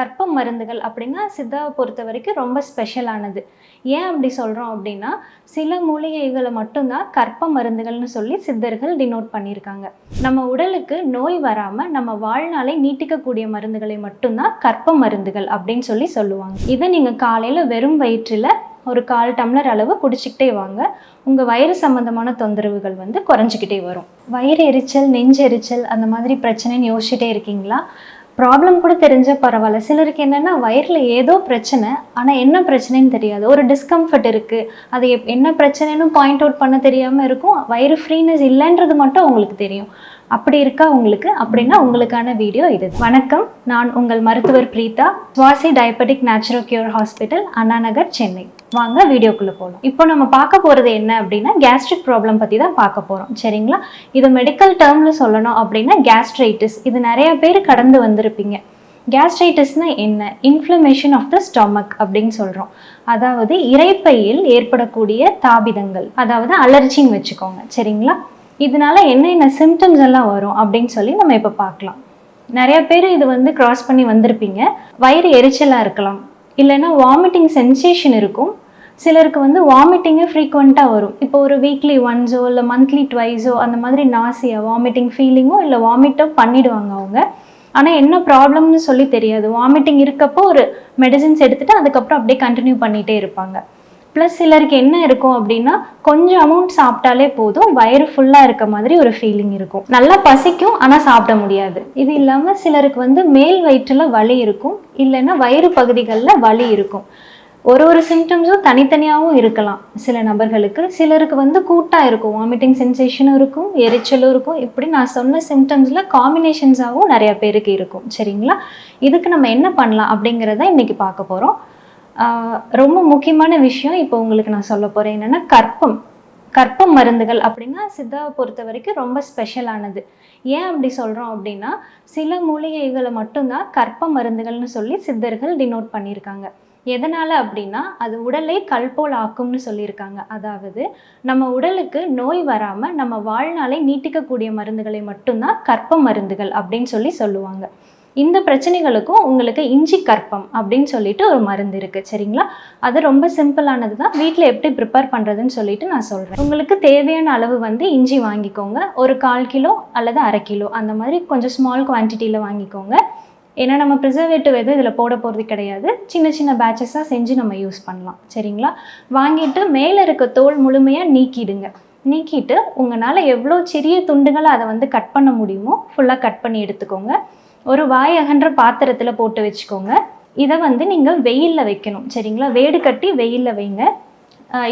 கற்ப மருந்துகள் அப்படின்னா சித்தாவை பொறுத்த வரைக்கும் ரொம்ப ஸ்பெஷலானது ஏன் அப்படி சொல்கிறோம் அப்படின்னா சில மூலிகைகளை மட்டும்தான் கற்ப மருந்துகள்னு சொல்லி சித்தர்கள் டினோட் பண்ணியிருக்காங்க. நம்ம உடலுக்கு நோய் வராமல் நம்ம வாழ்நாளை நீட்டிக்கக்கூடிய மருந்துகளை மட்டும்தான் கற்ப மருந்துகள் அப்படின்னு சொல்லி சொல்லுவாங்க. இதை நீங்கள் காலையில் வெறும் வயிற்றில் ஒரு கால் டம்ளர் அளவு குடிச்சிக்கிட்டே வாங்க. உங்கள் வயிறு சம்மந்தமான தொந்தரவுகள் வந்து குறைஞ்சிக்கிட்டே வரும். வயிறு எரிச்சல் நெஞ்சு எரிச்சல் அந்த மாதிரி பிரச்சனைன்னு யோசிச்சுட்டே இருக்கீங்களா? ப்ராப்ளம் கூட தெரிஞ்ச பரவாயில்ல. சிலருக்கு என்னென்னா வயிறில் ஏதோ பிரச்சனை ஆனால் என்ன பிரச்சனைன்னு தெரியாது. ஒரு டிஸ்கம்ஃபர்ட் இருக்குது அது எப் என்ன பிரச்சனைன்னு பாயிண்ட் அவுட் பண்ண தெரியாமல் இருக்கும். வயிறு ஃப்ரீனஸ் இல்லைன்றது மட்டும் உங்களுக்கு தெரியும். அப்படி இருக்கா உங்களுக்கு? அப்படின்னா உங்களுக்கான வீடியோ இது. வணக்கம். நான் உங்கள் மருத்துவர் Preetha. Swasi diabetic natural cure hospital Annanagar Chennai. வாங்க வீடியோக்குள்ளே போகலாம் இப்போ நம்ம பார்க்க போகிறது என்ன அப்படின்னா கேஸ்ட்ரிக் ப்ராப்ளம் பற்றி தான் பார்க்க போகிறோம் சரிங்களா? இது மெடிக்கல் டேர்மில் சொல்லணும் அப்படின்னா கேஸ்ட்ரைட்டிஸ் இது நிறைய பேர் கடந்து வந்திருப்பீங்க. கேஸ்ட்ரைட்டிஸ்னா என்ன? இன்ஃப்ளமேஷன் ஆஃப் த ஸ்டொமக் அப்படின்னு சொல்கிறோம் அதாவது இறைப்பையில் ஏற்படக்கூடிய தாபிதங்கள். அதாவது அலர்ஜின்னு வச்சுக்கோங்க. சரிங்களா? இதனால என்னென்ன சிம்டம்ஸ் எல்லாம் வரும் அப்படின்னு சொல்லி நம்ம இப்போ பார்க்கலாம். நிறைய பேர் இது வந்து கிராஸ் பண்ணி வந்திருப்பீங்க. வயிறு எரிச்சலாக இருக்கலாம். இல்லைன்னா வாமிட்டிங் சென்சேஷன் இருக்கும். சிலருக்கு வந்து வாமிட்டிங்கே ஃப்ரீக்வெண்ட்டாக வரும். இப்போ ஒரு வீக்லி ஒன்ஸோ இல்லை மந்த்லி ட்வைஸோ அந்த மாதிரி நாசியா வாமிட்டிங் ஃபீலிங்கோ இல்லை வாமிட்டோ பண்ணிடுவாங்க அவங்க. ஆனால் என்ன ப்ராப்ளம்னு சொல்லி தெரியாது. வாமிட்டிங் இருக்கப்போ ஒரு மெடிசின்ஸ் எடுத்துகிட்டு அதுக்கப்புறம் அப்படியே கண்டினியூ பண்ணிகிட்டே இருப்பாங்க. ப்ளஸ் சிலருக்கு என்ன இருக்கும் அப்படின்னா கொஞ்சம் அமௌண்ட் சாப்பிட்டாலே போதும். வயிறு ஃபுல்லாக இருக்க மாதிரி ஒரு ஃபீலிங் இருக்கும். நல்லா பசிக்கும் ஆனால் சாப்பிட முடியாது. இது இல்லாமல் சிலருக்கு வந்து மேல் வயிற்றில் வலி இருக்கும். இல்லைன்னா வயிறு பகுதிகளில் வலி இருக்கும். ஒரு ஒரு சிம்டம்ஸும் தனித்தனியாகவும் இருக்கலாம். சில நபர்களுக்கு சிலருக்கு வந்து கூட்டாக இருக்கும். வாமிட்டிங் சென்சேஷனும் இருக்கும் எரிச்சலும் இருக்கும். இப்படி நான் சொன்ன சிம்டம்ஸில் காம்பினேஷன்ஸாகவும் நிறையா பேருக்கு இருக்கும். சரிங்களா? இதுக்கு நம்ம என்ன பண்ணலாம் அப்படிங்கிறத இன்றைக்கி பார்க்க போகிறோம் ரொம்ப முக்கியமான விஷயம் இப்போ உங்களுக்கு நான் சொல்ல போகிறேன் என்னென்னா கற்பம் கற்பம் மருந்துகள் அப்படின்னா சித்தாவை பொறுத்த வரைக்கும் ரொம்ப ஸ்பெஷலானது ஏன் அப்படி சொல்கிறோம் அப்படின்னா சில மூலிகைகளை மட்டும்தான் கற்ப மருந்துகள்னு சொல்லி சித்தர்கள் டினோட் பண்ணியிருக்காங்க. எதனால் அப்படின்னா அது உடலை கல்போல் ஆக்கும்னு சொல்லியிருக்காங்க. அதாவது நம்ம உடலுக்கு நோய் வராமல் நம்ம வாழ்நாளை நீட்டிக்கக்கூடிய மருந்துகளை மட்டும்தான் கற்ப மருந்துகள் அப்படின்னு சொல்லி சொல்லுவாங்க. இந்த பிரச்சனைகளுக்கும் உங்களுக்கு இஞ்சி கற்பம் அப்படின்னு சொல்லிட்டு ஒரு மருந்து இருக்குது சரிங்களா? அது ரொம்ப சிம்பிளானது தான். வீட்டில் எப்படி ப்ரிப்பேர் பண்ணுறதுன்னு சொல்லிட்டு நான் சொல்கிறேன் உங்களுக்கு தேவையான அளவு வந்து இஞ்சி வாங்கிக்கோங்க. ஒரு கால் கிலோ அல்லது அரை கிலோ. அந்த மாதிரி கொஞ்சம் ஸ்மால் குவான்டிட்டியில் வாங்கிக்கோங்க. ஏன்னா நம்ம ப்ரிசர்வேட்டிவ் எதுவும் இதில் போட போகிறது கிடையாது. சின்ன சின்ன பேட்சஸாக செஞ்சு நம்ம யூஸ் பண்ணலாம். சரிங்களா? வாங்கிட்டு மேலே இருக்க தோல் முழுமையாக நீக்கிடுங்க. நீக்கிட்டு உங்களால் எவ்வளோ சிறிய துண்டுகளை அதை வந்து கட் பண்ண முடியுமோ ஃபுல்லாக கட் பண்ணி எடுத்துக்கோங்க. ஒரு வாய் அகன்ற பாத்திரத்தில் போட்டு வச்சுக்கோங்க. இதை வந்து நீங்கள் வெயிலில் வைக்கணும். சரிங்களா? வேடு கட்டி வெயிலில் வைங்க.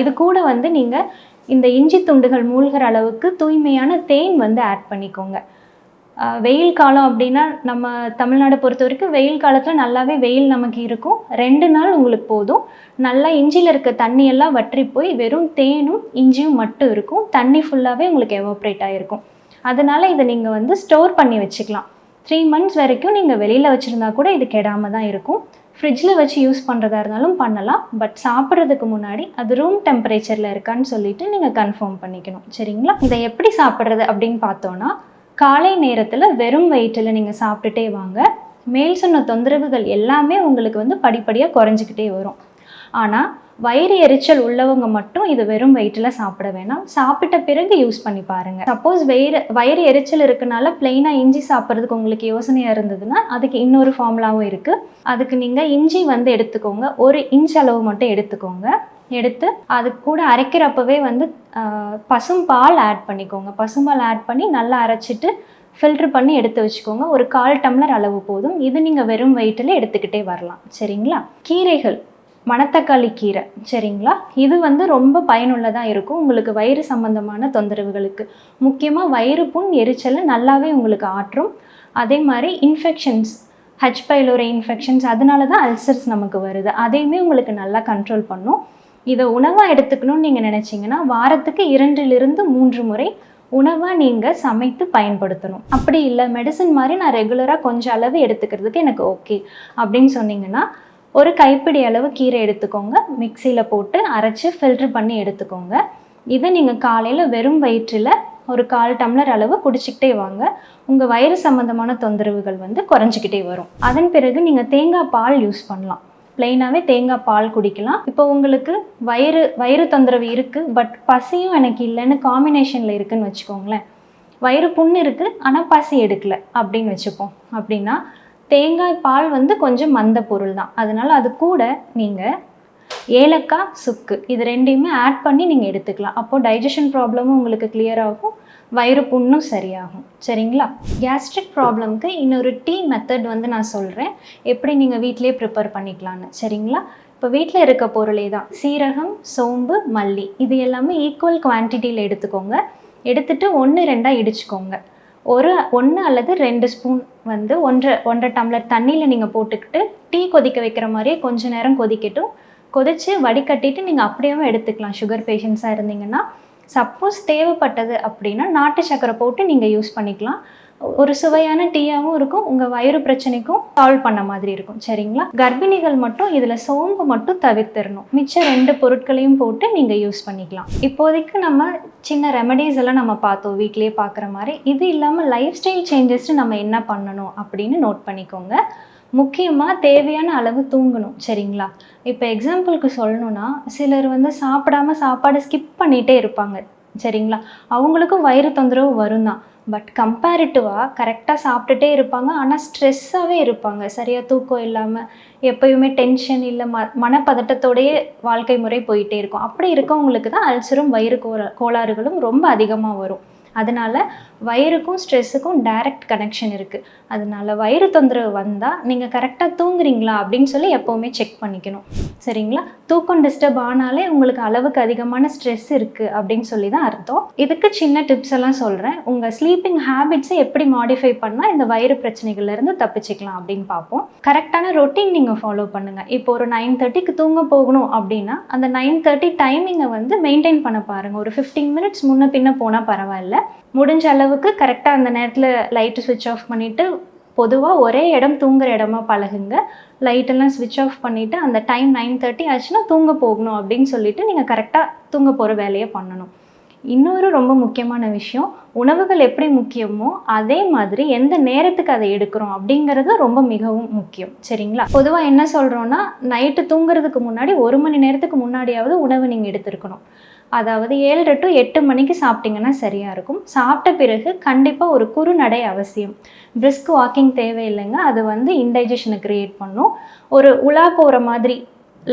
இது கூட வந்து நீங்கள் இந்த இஞ்சி துண்டுகள் மூழ்கிற அளவுக்கு தூய்மையான தேன் வந்து ஆட் பண்ணிக்கோங்க. வெயில் காலம் அப்படின்னா நம்ம தமிழ்நாடை பொறுத்த வரைக்கும் வெயில் காலத்தில் நல்லாவே வெயில் நமக்கு இருக்கும். ரெண்டு நாள் உங்களுக்கு போதும். நல்லா இஞ்சியில் இருக்க தண்ணியெல்லாம் வற்றி போய் வெறும் தேனும் இஞ்சியும் மட்டும் இருக்கும். தண்ணி ஃபுல்லாகவே உங்களுக்கு எவாப்ரேட் ஆகிருக்கும் அதனால் இதை நீங்கள் வந்து ஸ்டோர் பண்ணி வச்சுக்கலாம். த்ரீ மந்த்ஸ் வரைக்கும் நீங்கள் வெளியில் வச்சுருந்தா கூட இது கெடாமல் தான் இருக்கும். ஃப்ரிட்ஜில் வச்சு யூஸ் பண்ணுறதா இருந்தாலும் பண்ணலாம். பட் சாப்பிட்றதுக்கு முன்னாடி அது ரூம் டெம்பரேச்சரில் இருக்கான்னு சொல்லிட்டு நீங்கள் கன்ஃபார்ம் பண்ணிக்கணும். சரிங்களா? இதை எப்படி சாப்பிட்றது அப்படின்னு பார்த்தோன்னா காலை நேரத்தில் வெறும் வயிற்றில் நீங்கள் சாப்பிட்டுட்டே வாங்க. மேல் சொன்ன தொந்தரவுகள் எல்லாமே உங்களுக்கு வந்து படிப்படியாக குறைஞ்சிக்கிட்டே வரும். ஆனால் வயிறு எரிச்சல் உள்ளவங்க மட்டும் இது வெறும் வயிற்றில் சாப்பிட வேணாம். சாப்பிட்ட பிறகு யூஸ் பண்ணி பாருங்க. சப்போஸ் வயிறு வயிறு எரிச்சல் இருக்கனால பிளெயினாக இஞ்சி சாப்பிட்றதுக்கு உங்களுக்கு யோசனையாக இருந்ததுன்னா அதுக்கு இன்னொரு ஃபார்முலாவும் இருக்குது அதுக்கு நீங்கள் இஞ்சி வந்து எடுத்துக்கோங்க. ஒரு இன்ச் அளவு மட்டும் எடுத்துக்கோங்க. எடுத்து அது கூட அரைக்கிறப்பவே வந்து பசும் பால் ஆட் பண்ணிக்கோங்க. பசும்பால் ஆட் பண்ணி நல்லா அரைச்சிட்டு ஃபில்ட்ரு பண்ணி எடுத்து வச்சுக்கோங்க. ஒரு கால் டம்ளர் அளவு போதும். இது நீங்கள் வெறும் வயிற்றில் எடுத்துக்கிட்டே வரலாம். சரிங்களா? கீரைகள். மணத்தக்காளி கீரை சரிங்களா? இது வந்து ரொம்ப பயனுள்ளதாக இருக்கும் உங்களுக்கு வயிறு சம்பந்தமான தொந்தரவுகளுக்கு. முக்கியமாக வயிறு புண் எரிச்சலை நல்லாவே உங்களுக்கு ஆற்றும். அதே மாதிரி இன்ஃபெக்ஷன்ஸ் ஹச் பைலோரை இன்ஃபெக்ஷன்ஸ் அதனால தான் அல்சர்ஸ் நமக்கு வருது. அதையுமே உங்களுக்கு நல்லா கண்ட்ரோல் பண்ணும். இதை உணவாக எடுத்துக்கணும்னு நீங்கள் நினச்சிங்கன்னா வாரத்துக்கு இரண்டிலிருந்து மூன்று முறை உணவாக நீங்கள் சமைத்து பயன்படுத்தணும். அப்படி இல்லை மெடிசன் மாதிரி நான் ரெகுலராக கொஞ்சம் அளவு எடுத்துக்கிறதுக்கு எனக்கு ஓகே அப்படின்னு சொன்னீங்கன்னா ஒரு கைப்பிடி அளவு கீரை எடுத்துக்கோங்க. மிக்சியில் போட்டு அரைச்சி ஃபில்ட்ரு பண்ணி எடுத்துக்கோங்க. இதை நீங்கள் காலையில் வெறும் வயிற்றில் ஒரு கால் டம்ளர் அளவு குடிச்சிக்கிட்டே வாங்க. உங்கள் வயிறு சம்மந்தமான தொந்தரவுகள் வந்து குறைஞ்சிக்கிட்டே வரும். அதன் பிறகு நீங்கள் தேங்காய் பால் யூஸ் பண்ணலாம். ப்ளெயினாகவே தேங்காய் பால் குடிக்கலாம். இப்போ உங்களுக்கு வயிறு வயிறு தொந்தரவு இருக்குது பட் பசியும் எனக்கு இல்லைன்னு காம்பினேஷனில் இருக்குதுன்னு வச்சுக்கோங்களேன். வயிறு புண்ணு இருக்குது ஆனால் பசி எடுக்கல அப்படின்னு வச்சுப்போம். அப்படின்னா தேங்காய் பால் வந்து கொஞ்சம் மந்த பொருள் தான். அதனால் அது கூட நீங்கள் ஏலக்காய் சுக்கு இது ரெண்டையுமே ஆட் பண்ணி நீங்கள் எடுத்துக்கலாம். அப்போது டைஜஷன் ப்ராப்ளமும் உங்களுக்கு கிளியர் ஆகும். வயிறு புண்ணும் சரியாகும். சரிங்களா? கேஸ்ட்ரிக் ப்ராப்ளம்க்கு இன்னொரு டீ மெத்தட் வந்து நான் சொல்கிறேன் எப்படி நீங்கள் வீட்டிலேயே ப்ரிப்பேர் பண்ணிக்கலான்னு சரிங்களா? இப்போ வீட்டில் இருக்க பொருளே தான். சீரகம் சோம்பு மல்லி. இது எல்லாமே ஈக்குவல் குவான்டிட்டியில் எடுத்துக்கோங்க. எடுத்துட்டு ஒன்று ரெண்டாக இடிச்சுக்கோங்க. ஒரு ஒன்று அல்லது ரெண்டு ஸ்பூன் வந்து ஒன்றரை ஒன்றரை டம்ளர் தண்ணியில் நீங்கள் போட்டுக்கிட்டு டீ கொதிக்க வைக்கிற மாதிரியே கொஞ்ச நேரம் கொதிக்கட்டும். கொதித்து வடிகட்டிட்டு நீங்கள் அப்படியே எடுத்துக்கலாம். சுகர் பேஷண்ட்ஸாக இருந்தீங்கன்னா சப்போஸ் தேவைப்பட்டது அப்படின்னா நாட்டு சக்கரை போட்டு நீங்கள் யூஸ் பண்ணிக்கலாம். ஒரு சுவையான டீயாகவும் இருக்கும் உங்கள் வயிறு பிரச்சனைக்கும் சால்வ் பண்ண மாதிரி இருக்கும். சரிங்களா? கர்ப்பிணிகள் மட்டும் இதில் சோம்பு மட்டும் தவிர்த்திடணும் மிச்சம் ரெண்டு பொருட்களையும் போட்டு நீங்கள் யூஸ் பண்ணிக்கலாம். இப்போதைக்கு நம்ம சின்ன ரெமடிஸ் எல்லாம் நம்ம பார்த்தோம் வீட்டிலேயே பார்க்குற மாதிரி. இது இல்லாமல் லைஃப் ஸ்டைல் சேஞ்சஸ் நம்ம என்ன பண்ணணும் அப்படின்னு நோட் பண்ணிக்கோங்க. முக்கியமாக தேவையான அளவு தூங்கணும் சரிங்களா? இப்போ எக்ஸாம்பிளுக்கு சொல்லணும்னா சிலர் வந்து சாப்பிடாம சாப்பாடு ஸ்கிப் பண்ணிகிட்டே இருப்பாங்க. சரிங்களா? அவங்களுக்கும் வயிறு தொந்தரவு வரும் தான் பட் கம்பேரிட்டிவாக கரெக்டாக சாப்பிட்டுட்டே இருப்பாங்க. ஆனால் ஸ்ட்ரெஸ்ஸாகவே இருப்பாங்க. சரியாக தூக்கம் இல்லாமல் எப்பயுமே டென்ஷன் இல்லை ம மனப்பதட்டத்தோடையே வாழ்க்கை முறை போயிட்டே இருக்கும். அப்படி இருக்கவங்களுக்கு தான் அல்சரும் வயிறு கோளா கோளாறுகளும் ரொம்ப அதிகமாக வரும். அதனால் வயிறுக்கும் ஸ்ட்ரெஸ்ஸுக்கும் டைரக்ட் கனெக்ஷன் இருக்குது அதனால வயிறு தொந்தரவு வந்தால் நீங்கள் கரெக்டாக தூங்குறீங்களா அப்படின்னு சொல்லி எப்போவுமே செக் பண்ணிக்கணும். சரிங்களா? தூக்கம் டிஸ்டர்ப் ஆனாலே உங்களுக்கு அளவுக்கு அதிகமான ஸ்ட்ரெஸ் இருக்குது அப்படின்னு சொல்லி தான் அர்த்தம். இதுக்கு சின்ன டிப்ஸ் எல்லாம் சொல்கிறேன் உங்கள் ஸ்லீப்பிங் ஹேபிட்ஸை எப்படி மாடிஃபை பண்ணால் இந்த வயிறு பிரச்சனைகள்லேருந்து தப்பிச்சிக்கலாம் அப்படின்னு பார்ப்போம். கரெக்டான ரொட்டீன் நீங்கள் ஃபாலோ பண்ணுங்கள் இப்போ ஒரு நைன் தேர்ட்டிக்கு தூங்க போகணும் அப்படின்னா அந்த நைன் தேர்ட்டி டைமிங்கை வந்து மெயின்டைன் பண்ண பாருங்கள் ஒரு ஃபிஃப்டீன் மினிட்ஸ் முன்ன பின்ன போனால் பரவாயில்ல. முடிஞ்ச அளவுக்கு கரெக்டாக அந்த நேரத்தில் லைட்டு ஸ்விட்ச் ஆஃப் பண்ணிவிட்டு பொதுவாக ஒரே இடம் தூங்குற இடமா பழகுங்க. லைட்டெல்லாம் ஸ்விட்ச் ஆஃப் பண்ணிவிட்டு அந்த டைம் நைன் தேர்ட்டி ஆச்சுன்னா தூங்க போகணும் அப்படின்னு சொல்லிட்டு நீங்கள் கரெக்டாக தூங்க போகிற வேலையை பண்ணணும். இன்னொரு ரொம்ப முக்கியமான விஷயம் உணவுகள் எப்படி முக்கியமோ அதே மாதிரி எந்த நேரத்துக்கு அதை எடுக்கிறோம் அப்படிங்கிறது ரொம்ப மிகவும் முக்கியம். சரிங்களா? பொதுவாக என்ன சொல்கிறோன்னா நைட்டு தூங்குறதுக்கு முன்னாடி ஒரு மணி நேரத்துக்கு முன்னாடியாவது உணவு நீங்கள் எடுத்திருக்கணும். அதாவது ஏழரை டு எட்டு மணிக்கு சாப்பிட்டிங்கன்னா சரியாக இருக்கும். சாப்பிட்ட பிறகு கண்டிப்பாக ஒரு குறுநடை அவசியம். பிரிஸ்க் வாக்கிங் தேவையில்லைங்க. அது வந்து இன்டைஜஷனை க்ரியேட் பண்ணும். ஒரு உலா போகிற மாதிரி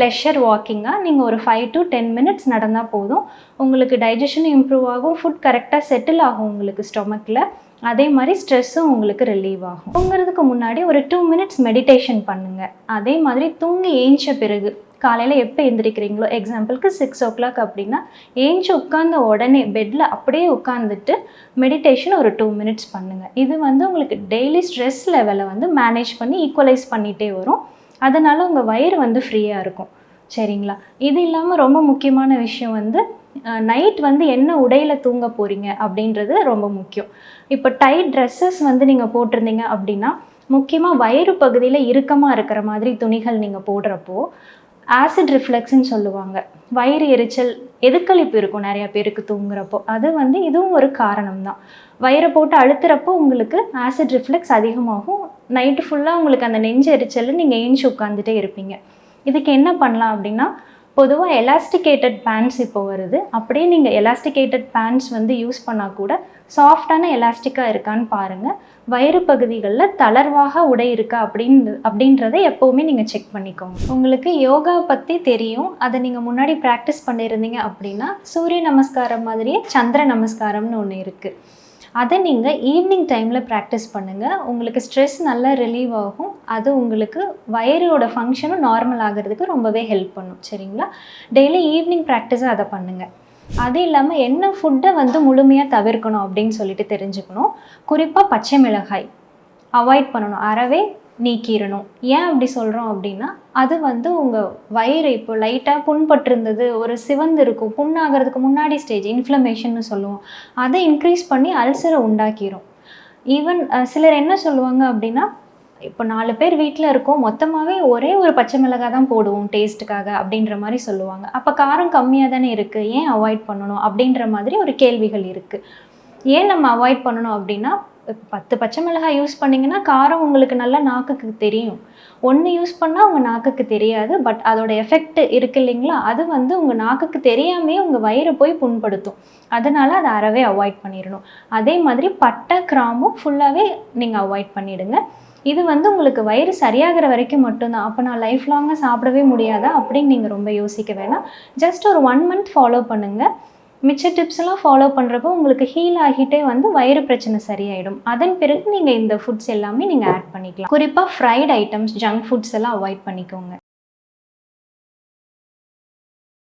லெஷர் வாக்கிங்காக நீங்கள் ஒரு ஃபைவ் டு டென் மினிட்ஸ் நடந்தால் போதும். உங்களுக்கு டைஜஷன் இம்ப்ரூவ் ஆகும். ஃபுட் கரெக்டாக செட்டில் ஆகும் உங்களுக்கு ஸ்டொமக்கில் அதே மாதிரி ஸ்ட்ரெஸ்ஸும் உங்களுக்கு ரிலீவ் ஆகும். தூங்குறதுக்கு முன்னாடி ஒரு டூ மினிட்ஸ் மெடிடேஷன் பண்ணுங்கள் அதே மாதிரி தூங்கி ஏஞ்ச பிறகு காலையில் எப்போ எந்திரிக்கிறீங்களோ எக்ஸாம்பிளுக்கு சிக்ஸ் ஓ கிளாக் அப்படின்னா ஏஞ்சி உட்காந்த உடனே பெட்டில் அப்படியே உட்காந்துட்டு மெடிடேஷன் ஒரு டூ மினிட்ஸ் பண்ணுங்கள் இது வந்து உங்களுக்கு டெய்லி ஸ்ட்ரெஸ் லெவலை வந்து மேனேஜ் பண்ணி ஈக்குவலைஸ் பண்ணிகிட்டே வரும். அதனால் உங்கள் வயிறு வந்து ஃப்ரீயாக இருக்கும். சரிங்களா? இது இல்லாமல் ரொம்ப முக்கியமான விஷயம் வந்து நைட் வந்து என்ன உடையில் தூங்க போகிறீங்க அப்படின்றது ரொம்ப முக்கியம். இப்போ டைட் ட்ரெஸ்ஸஸ் வந்து நீங்கள் போட்டிருந்தீங்க அப்படின்னா முக்கியமாக வயிறு பகுதியில் இறுக்கமாக இருக்கிற மாதிரி துணிகள் நீங்கள் போடுறப்போ ஆசிட் ரிஃப்ளெக்ஸ்ன்னு சொல்லுவாங்க. வயிறு எரிச்சல் எதுக்களிப்பு இருக்கும் நிறைய பேருக்கு தூங்குறப்போ. அது வந்து இதுவும் ஒரு காரணம் தான் வயிறை போட்டு அழுத்துறப்போ உங்களுக்கு ஆசிட் ரிஃப்ளெக்ஸ் அதிகமாகும். நைட்டு ஃபுல்லாக உங்களுக்கு அந்த நெஞ்சு எரிச்சல் நீங்கள் ஏஞ்சி உட்காந்துட்டே இருப்பீங்க. இதுக்கு என்ன பண்ணலாம் அப்படின்னா பொதுவாக எலாஸ்டிகேட்டட் பேண்ட்ஸ் இப்போ வருது. அப்படியே நீங்கள் எலாஸ்டிகேட்டட் பேண்ட்ஸ் வந்து யூஸ் பண்ணால் கூட சாஃப்டான எலாஸ்டிக்காக இருக்கான்னு பாருங்கள் வயிறு பகுதிகளில் தளர்வாக உடை இருக்கா அப்படின்னு அப்படின்றத எப்போவுமே நீங்கள் செக் பண்ணிக்கோங்க. உங்களுக்கு யோகா பற்றி தெரியும். அதை நீங்கள் முன்னாடி ப்ராக்டிஸ் பண்ணியிருந்தீங்க அப்படின்னா சூரிய நமஸ்காரம் மாதிரியே சந்திர நமஸ்காரம்னு ஒன்று இருக்குது அதை நீங்கள் ஈவினிங் டைமில் ப்ராக்டிஸ் பண்ணுங்கள் உங்களுக்கு ஸ்ட்ரெஸ் நல்லா ரிலீவ் ஆகும். அது உங்களுக்கு வயிறோட ஃபங்க்ஷனும் நார்மல் ஆகிறதுக்கு ரொம்பவே ஹெல்ப் பண்ணும். சரிங்களா? டெய்லி ஈவினிங் ப்ராக்டிஸை அதை பண்ணுங்கள் அது இல்லாமல் என்ன ஃபுட்டை வந்து முழுமையாக தவிர்க்கணும் அப்படின்னு சொல்லிட்டு தெரிஞ்சுக்கணும். குறிப்பாக பச்சை மிளகாய். அவாய்ட் பண்ணணும். அறவே நீக்கிடணும். ஏன் அப்படி சொல்கிறோம் அப்படின்னா அது வந்து உங்கள் வயிறு இப்போ லைட்டாக புண்பட்டிருந்தது ஒரு சிவந்து இருக்கும் புண்ணாகிறதுக்கு முன்னாடி ஸ்டேஜ் இன்ஃப்ளமேஷன்னு சொல்லுவோம். அதை இன்க்ரீஸ் பண்ணி அல்சரை உண்டாக்கிரும். ஈவன் சிலர் என்ன சொல்லுவாங்க அப்படின்னா இப்போ நாலு பேர் வீட்டில் இருக்கோம். மொத்தமாகவே ஒரே ஒரு பச்சை மிளகாய் தான் போடுவோம் டேஸ்ட்டுக்காக அப்படின்ற மாதிரி சொல்லுவாங்க. அப்போ காரம் கம்மியாக தானே இருக்குது ஏன் அவாய்ட் பண்ணணும்? அப்படின்ற மாதிரி ஒரு கேள்விகள் இருக்குது ஏன் நம்ம அவாய்ட் பண்ணணும் அப்படின்னா பத்து பச்சை மிளகாய் யூஸ் பண்ணிங்கன்னா காரம் உங்களுக்கு நல்லா நாக்குக்கு தெரியும். ஒன்று யூஸ் பண்ணால் உங்கள் நாக்குக்கு தெரியாது. பட் அதோட எஃபெக்ட் இருக்கு இல்லைங்களா? அது வந்து உங்கள் நாக்குக்கு தெரியாமே உங்கள் வயிறை போய் புண்படுத்தும். அதனால் அதை அறவே அவாய்ட் பண்ணிடணும். அதே மாதிரி பட்டை கிராமும் ஃபுல்லாகவே நீங்கள் அவாய்ட் பண்ணிவிடுங்க இது வந்து உங்களுக்கு வயிறு சரியாகிற வரைக்கும் மட்டும்தான். அப்போ நான் லைஃப் லாங்காக சாப்பிடவே முடியாதா? அப்படின்னு நீங்கள் ரொம்ப யோசிக்க வேணாம். ஜஸ்ட் ஒரு ஒன் மந்த் ஃபாலோ பண்ணுங்கள் மிச்ச டிப்ஸ் எல்லாம் ஃபாலோ பண்ணுறப்போ உங்களுக்கு ஹீல் ஆகிட்டே வந்து வயிறு பிரச்சனை சரியாயிடும். அதன் பிறகு நீங்கள் இந்த ஃபுட்ஸ் எல்லாமே நீங்கள் ஆட் பண்ணிக்கலாம். குறிப்பாக ஃப்ரைட் ஐட்டம்ஸ் ஜங்க் ஃபுட்ஸ் எல்லாம் அவாய்ட் பண்ணிக்கோங்க.